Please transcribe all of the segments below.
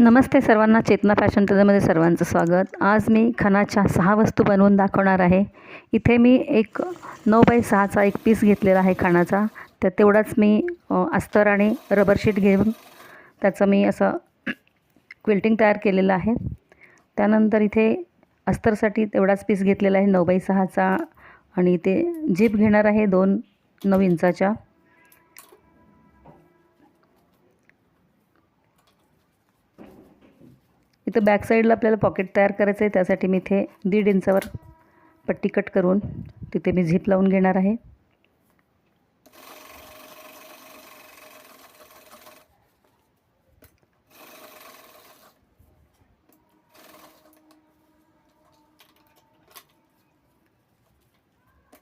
नमस्ते सर्वांना चेतना फॅशन टेलरमध्ये सर्वांचं स्वागत. आज मी खणाच्या सहा वस्तू बनवून दाखवणार आहे. इथे मी एक नऊ बाय सहाचा एक पीस घेतलेला आहे खणाचा तर तेवढाच मी अस्तर आणि रबर शीट घेऊन त्याचं मी असं क्विल्टिंग तयार केलेलं आहे. त्यानंतर इथे अस्तरसाठी तेवढाच पीस घेतलेला आहे नऊ बाय सहाचा. आणि इथे जीप घेणार आहे दोन नऊ इंचाच्या. इथं बॅक साईडला आपल्याला पॉकेट तयार करायचं आहे. त्यासाठी मी इथे दीड इंचावर पट्टी कट करून तिथे मी झिप लावून घेणार आहे.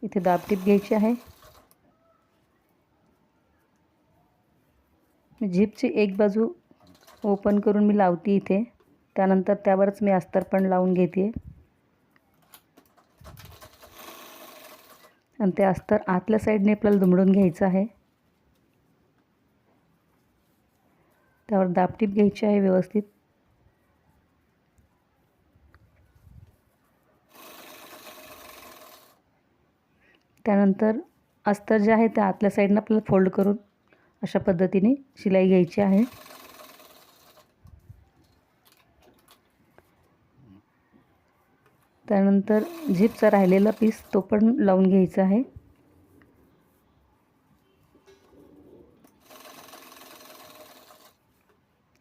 इथे दाबटीप घ्यायची आहे. झिपची एक बाजू ओपन करून मी लावते इथे. त्यानंतर त्यावरच मी अस्तर पण लावून घेते. आणि ते अस्तर आतल्या साईडने आपल्याला दुमडून घ्यायचं आहे. त्यावर दाबटीप घ्यायची आहे व्यवस्थित. त्यानंतर अस्तर जे आहे ते आतल्या साईडनं आपल्याला फोल्ड करून अशा पद्धतीने शिलाई घ्यायची आहे. त्यानंतर झिपचा राहिलेला पीस तो पण लावून घ्यायचा आहे.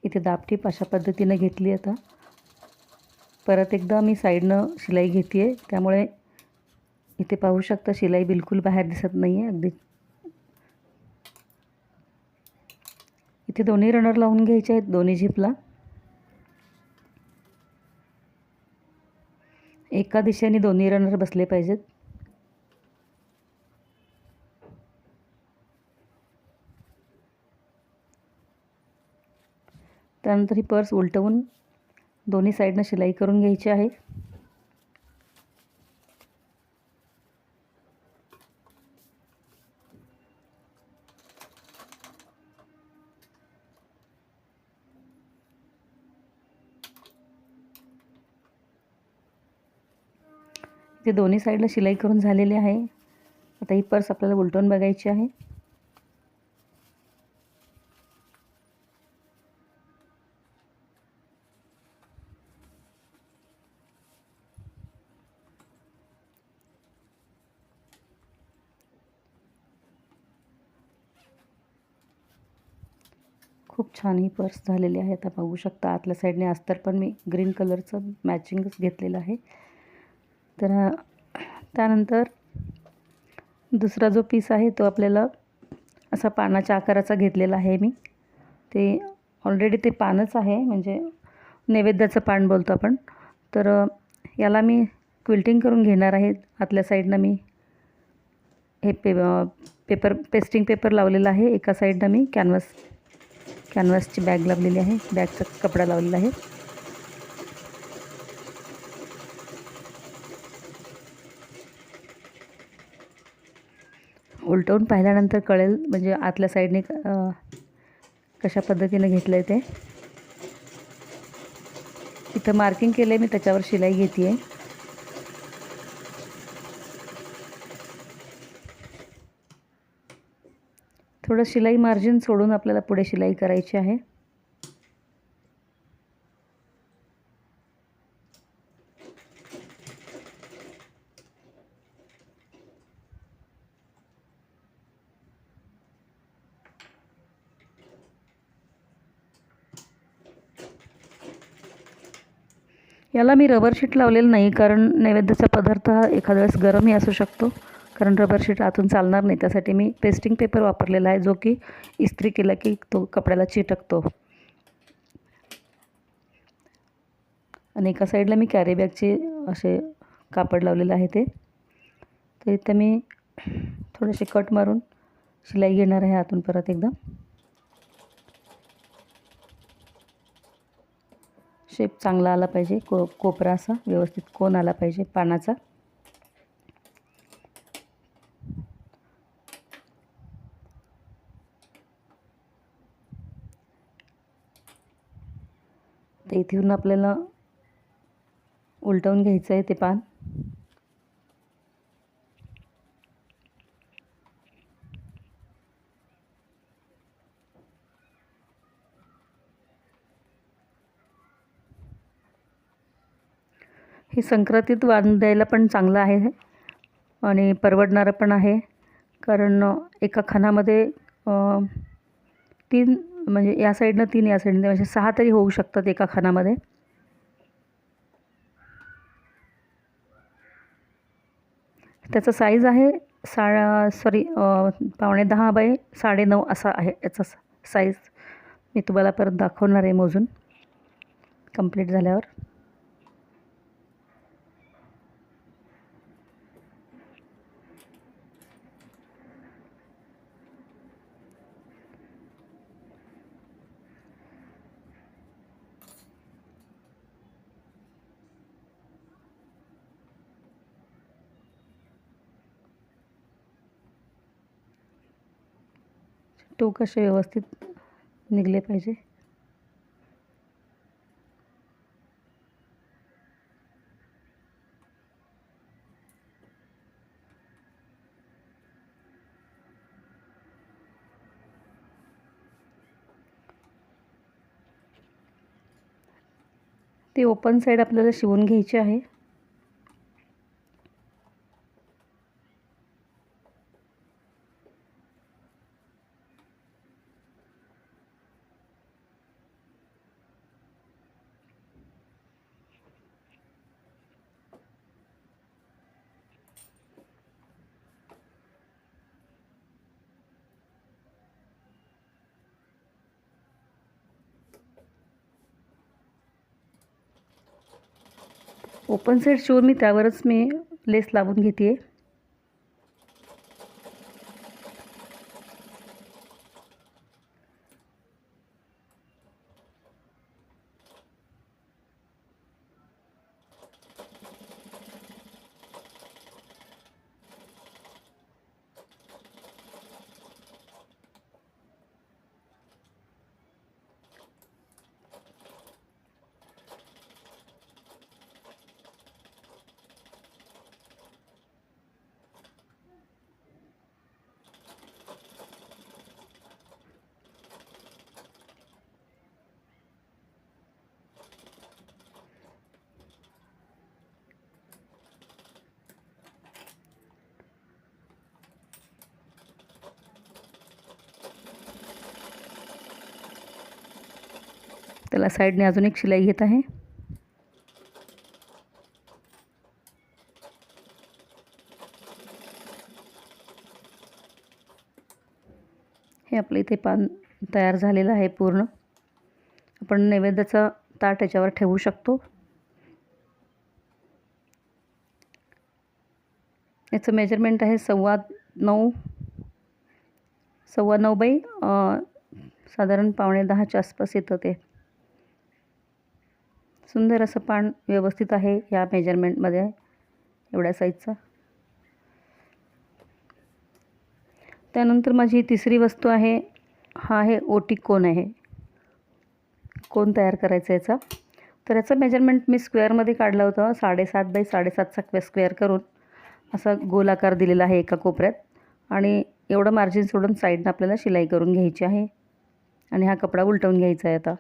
इथे दापटीप अशा पद्धतीनं घेतली आता. परत एकदा मी साईडनं शिलाई घेते आहे त्यामुळे इथे पाहू शकता शिलाई बिलकुल बाहेर दिसत नाही आहे अगदी. इथे दोन्ही रनर लावून घ्यायचे आहेत दोन्ही झिपला. एका दिशेने दोन्ही रनर बसले पाहिजेत. त्यानंतर ही पर्स उलटवून दोन्ही साईडनं शिलाई करून घ्यायची आहे. ते दोन्ही साईडला शिलाई करून झालेली आहे. आता ही पर्स आपल्याला उलटवून बघायची आहे. खूप छान ही पर्स झालेली आहे. आता बघू शकता आतल्या साईडने अस्तर पण मी ग्रीन कलरचं मॅचिंगच घेतलेलं आहे. तर त्यानंतर दुसरा जो पीस आहे तो आपल्याला असा पानाच्या आकाराचा घेतलेला आहे मी. ते ऑलरेडी ते पानच आहे म्हणजे नैवेद्याचं पान बोलतो आपण. तर याला मी क्विल्टिंग करून घेणार आहे. आतल्या साईडनं मी हे पे पेपर पेस्टिंग पेपर लावलेला आहे. एका साईडनं मी कॅनव्हास कॅनव्हासची बॅग लावलेली आहे. बॅगचा कपडा लावलेला आहे. उलटवून पाहिल्यानंतर कळेल म्हणजे आतल्या साईडने कशा पद्धतीने घेतलं आहे ते. इथं मार्किंग केलं आहे मी त्याच्यावर शिलाई घेते आहे थोडं शिलाई मार्जिन सोडून आपल्याला पुढे शिलाई करायची आहे. याला मी रबर शीट लावलेलं नाही कारण नैवेद्याचा पदार्थ हा एखाद्या वेळेस गरमही असू शकतो. कारण रबर शीट आतून चालणार नाही त्यासाठी मी पेस्टिंग पेपर वापरलेला आहे जो की इस्त्री केला की तो कपड्याला चिटकतो. आणि एका साईडला मी कॅरीबॅगचे असे कापड लावलेलं आहे ते. तर इथं मी थोडेसे कट मारून शिलाई घेणार आहे आतून परत एकदा. शेप चांगला आला पाहिजे. को कोपरा असा व्यवस्थित कोण आला पाहिजे पानाचा. तर इथून आपल्याला उलटवून घ्यायचं आहे ते पान. हे संक्रांतीत वाण द्यायला पण चांगलं आहे आणि परवडणारं पण आहे. कारण एका खानामध्ये तीन म्हणजे या साईडनं तीन या साईडनं म्हणजे सहा तरी होऊ शकतात एका खानामध्ये. त्याचा साईज आहे सा सॉरी पावणे दहा बाय साडेनऊ असा आहे याचा साईज मी तुम्हाला परत दाखवणार आहे मोजून. कंप्लीट झाल्यावर. टोक असे व्यवस्थित निघले पाहिजे? ते ओपन साईड आपल्याला शिवून घ्यायची आहे. ओपन साईड शिवून मी त्यावरच मी लेस लावून घेते आहे त्याला साईडने अजून एक शिलाई घेत आहे. हे आपलं इथे पान तयार झालेलं आहे पूर्ण. आपण नैवेद्याचा ताट याच्यावर ठेवू शकतो. याचं मेजरमेंट आहे सव्वा नऊ सव्वा नऊ बाई साधारण पावणे दहाच्या आसपास येतं ते. सुंदर असं पान व्यवस्थित आहे या मेजरमेंटमध्ये एवढ्या साईजचा त्यानंतर माझी तिसरी वस्तू आहे हा आहे ओटी कोन आहे. कोन तयार करायचा याचा. तर याचं मेजरमेंट मी स्क्वेअरमध्ये काढलं होतं साडेसात बाय साडेसातचा स्क्वेअर करून. असा गोलाकार दिलेला आहे एका कोपऱ्यात. आणि एवढं मार्जिन सोडून साईडनं आपल्याला शिलाई करून घ्यायची आहे. आणि हा कपडा उलटवून घ्यायचा आहे आता.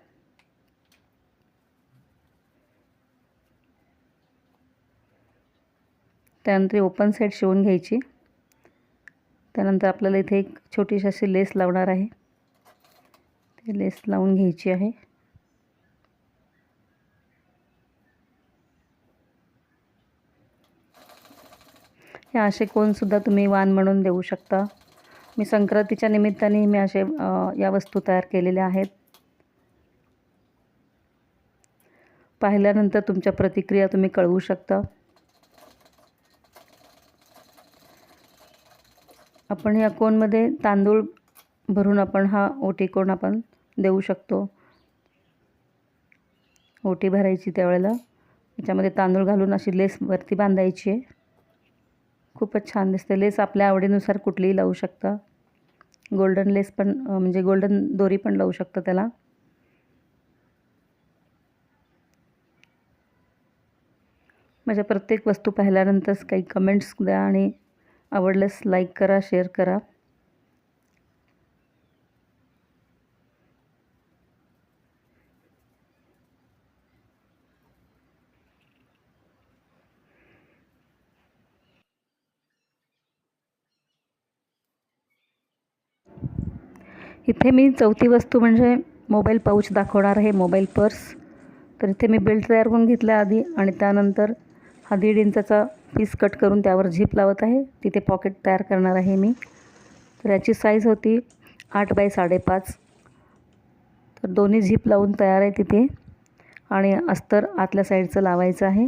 त्यानंतर ओपन साईड शिवून घ्यायची. त्यानंतर आपल्याला इथे एक छोटीशी अशी लेस लावणार आहे. ती लेस लावून घ्यायची आहे. हे असे कोणसुद्धा तुम्ही वाण म्हणून देऊ शकता. मी संक्रांतीच्या निमित्ताने मी असे या वस्तू तयार केलेल्या आहेत. पाहिल्यानंतर तुमच्या प्रतिक्रिया तुम्ही कळवू शकता. आपण या कोनमध्ये तांदूळ भरून आपण हा ओटी कोण आपण देऊ शकतो? ओटी भरायची त्यावेळेला. याच्यामध्ये तांदूळ घालून अशी लेस वरती बांधायची आहे. खूपच छान दिसते. लेस आपल्या आवडीनुसार कुठलीही लावू शकता. गोल्डन लेस पण म्हणजे गोल्डन दोरी पण लावू शकता त्याला. माझ्या प्रत्येक वस्तू पाहिल्यानंतरच काही कमेंट्स द्या आणि आवडल्यास लाईक करा शेअर करा. इथे मी चौथी वस्तू म्हणजे मोबाईल पाऊच दाखवणार आहे मोबाईल पर्स तर इथे मी बेल्ट तयार करून घेतला आधी आणि त्यानंतर हा दीड इंचाचा पीस कट करून त्यावर झीप लावत आहे. तिथे पॉकेट तयार करणार आहे मी. तर याची साईज होती आठ बाय साडेपाच. तर दोन्ही झीप लावून तयार आहे तिथे. आणि अस्तर आतल्या साईडचं लावायचं आहे.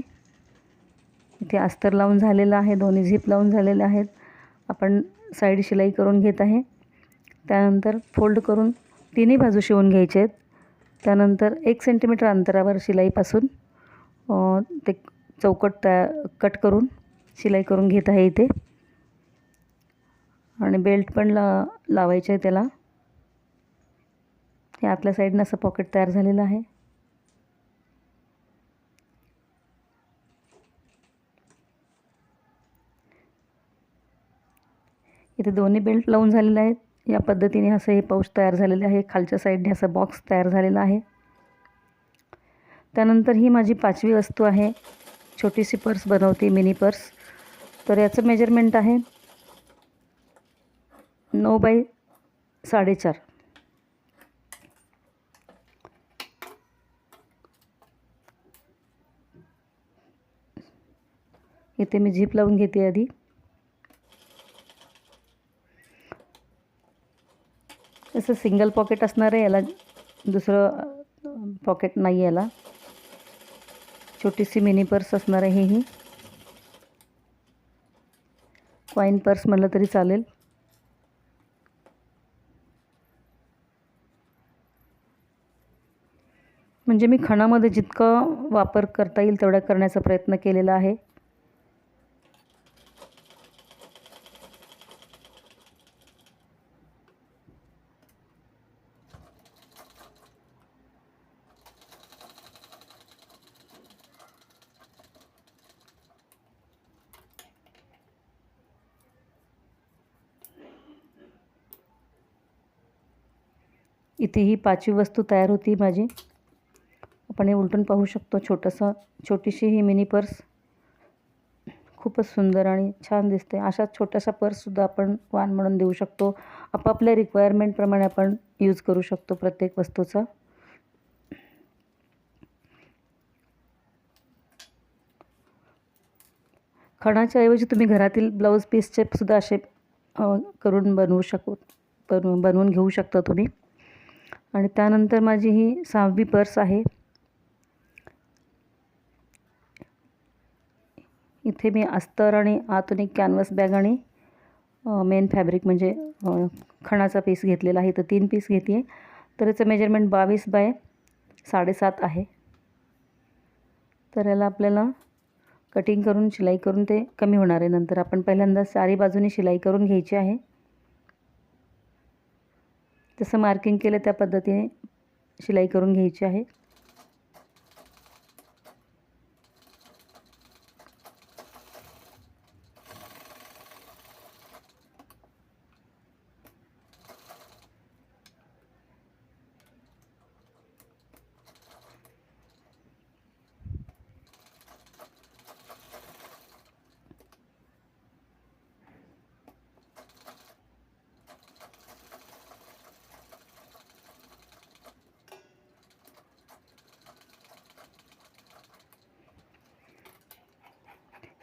इथे अस्तर लावून झालेलं आहे. दोन्ही झीप लावून झालेले आहेत. आपण साईड शिलाई करून घेत आहे. त्यानंतर फोल्ड करून तिन्ही बाजू शिवून घ्यायचे आहेत. त्यानंतर एक सेंटीमीटर अंतरावर शिलाईपासून ते चौकट तया कट करून शिलाई करून घेत आहे इथे. आणि बेल्ट पण ला लावायचे आहे त्याला. हे आतल्या साईडनं असं पॉकेट तयार झालेलं आहे. इथे दोन्ही बेल्ट लावून झालेले आहेत. या पद्धतीने असं हे पाऊच तयार झालेले आहे. खालच्या साईडने असं बॉक्स तयार झालेला आहे. त्यानंतर ही माझी पाचवी वस्तू आहे. छोटीशी पर्स बनवते मिनी पर्स. तर याचं मेजरमेंट आहे नऊ बाय साडेचार. इथे मी झीप लावून घेते आधी. असं सिंगल पॉकेट असणार आहे याला दुसरं पॉकेट नाही याला. छोटीशी मिनी पर्स असणार आहे ही. कॉईन पर्स म्हटलं तरी चालेल. म्हणजे मी खणामध्ये जितकं वापर करता येईल तेवढा करण्याचा प्रयत्न केलेला आहे. इथे ही पाचवी वस्तू तयार होती माझी. आपण हे उलटून पाहू शकतो. छोटंसं छोटीशी ही मिनी पर्स खूपच सुंदर आणि छान दिसते. अशा छोट्याशा पर्ससुद्धा आपण वान म्हणून देऊ शकतो. आपापल्या रिक्वायरमेंटप्रमाणे आपण यूज करू शकतो प्रत्येक वस्तूचा. खणाच्या ऐवजी तुम्ही घरातील ब्लाऊज पीसचे सुद्धा असे करून बनवू शकू बनवून बनवून घेऊ शकता तुम्ही. आणि त्यानंतर माझी ही सहावी पर्स आहे. इथे मी अस्तर आणि आतून एक कॅनव्हस बॅग आणि मेन फॅब्रिक म्हणजे खणाचा पीस घेतलेला आहे. तर तीन पीस घेते आहे तर याचं मेजरमेंट बावीस बाय साडेसात आहे. तर याला आपल्याला कटिंग करून शिलाई करून ते कमी होणार आहे. नंतर आपण पहिल्यांदा चारी बाजूनी शिलाई करून घ्यायची आहे. जसं मार्किंग केलं त्या पद्धतीने शिलाई करून घ्यायची आहे.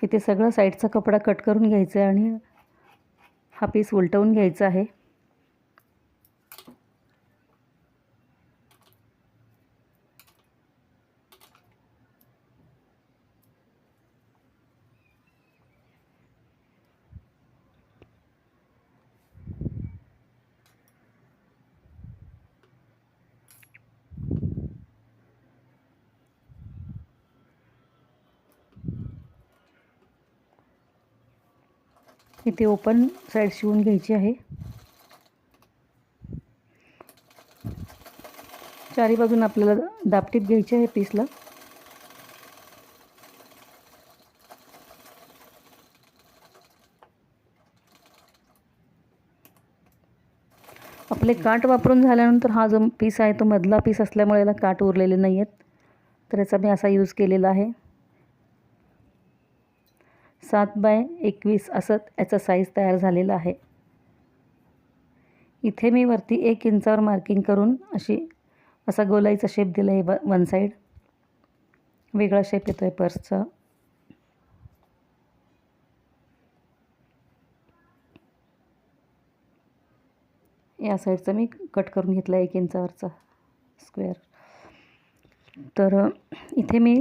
इथे सगळं साईडचा कपडा कट करून घ्यायचा आहे आणि हा पीस उलटवून घ्यायचा आहे. इथे ओपन साईड शिवून घ्यायची आहे. चारी बाजून आपल्याला दापटीप घ्यायची आहे पीसला आपले काट वापरून झाल्यानंतर हा जो पीस आहे तो मधला पीस असल्यामुळे याला काट उरलेले नाही आहेत तर याचा मी असा यूज केलेला आहे. सात बाय एकवीस असं याचा साईज तयार झालेला आहे. इथे मी वरती एक इंचावर मार्किंग करून अशी असा गोलाईचा शेप दिला आहे व वन साईड वेगळा शेप येतो आहे पर्सचा या साईडचा मी कट करून घेतला एक इंचावरचा स्क्वेअर तर इथे मी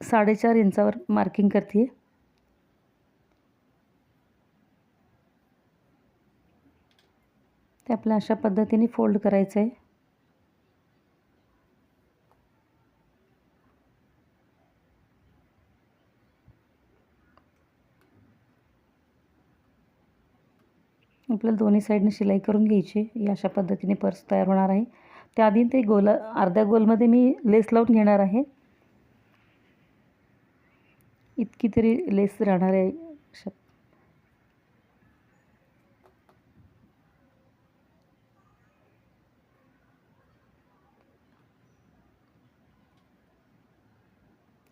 साडेचार इंचावर मार्किंग करते ते आपल्या अशा पद्धतीने फोल्ड करायचं आहे आपल्याला दोन्ही साईडने शिलाई करून घ्यायची. या अशा पद्धतीने पर्स तयार होणार आहे. त्याआधी ते गोला अर्ध्या गोलमध्ये मी लेस लावून घेणार आहे. इतकी तरी लेस राहणार आहे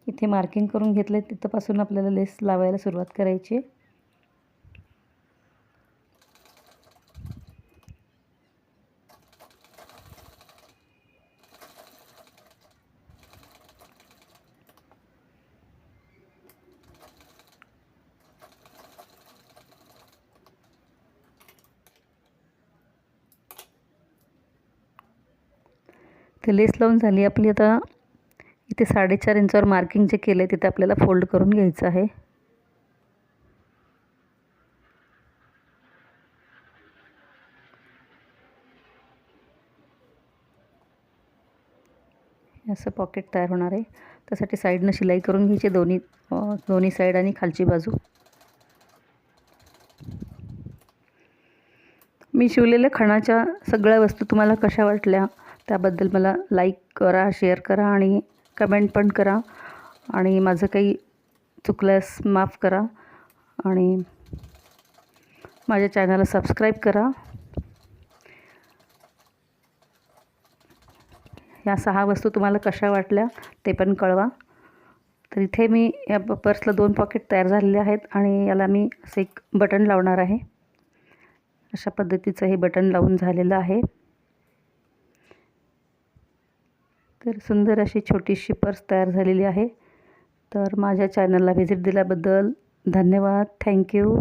इथे मार्किंग करून घेतलं तिथंपासून आपल्याला लेस लावायला सुरुवात करायची लेस लावून झाली आपली आता इथे साडेचार इंचावर मार्किंग जे केलं आहे तिथे आपल्याला फोल्ड करून घ्यायचं आहे. असं पॉकेट तयार होणार आहे. त्यासाठी साईडनं शिलाई करून घ्यायची दोन्ही दोन्ही साईड आणि खालची बाजू. मी शिवलेल्या खणाच्या सगळ्या वस्तू तुम्हाला कशा वाटल्या त्याबद्दल मला लाईक करा शेअर करा आणि कमेंट पण करा आणि माझं काही चुकल्यास माफ करा आणि माझ्या चॅनलला सबस्क्राईब करा. या सहा वस्तू तुम्हाला कशा वाटल्या ते पण कळवा. तर इथे मी या पर्सला दोन पॉकेट तयार झालेले आहेत आणि याला मी असं एक बटन लावणार आहे. अशा पद्धतीचं हे बटन लावून झालेलं आहे. तर सुंदर अशी छोटीशी पर्स तयार झालेली आहे. तर माझ्या चॅनलला व्हिजिट दिल्याबद्दल धन्यवाद. थँक्यू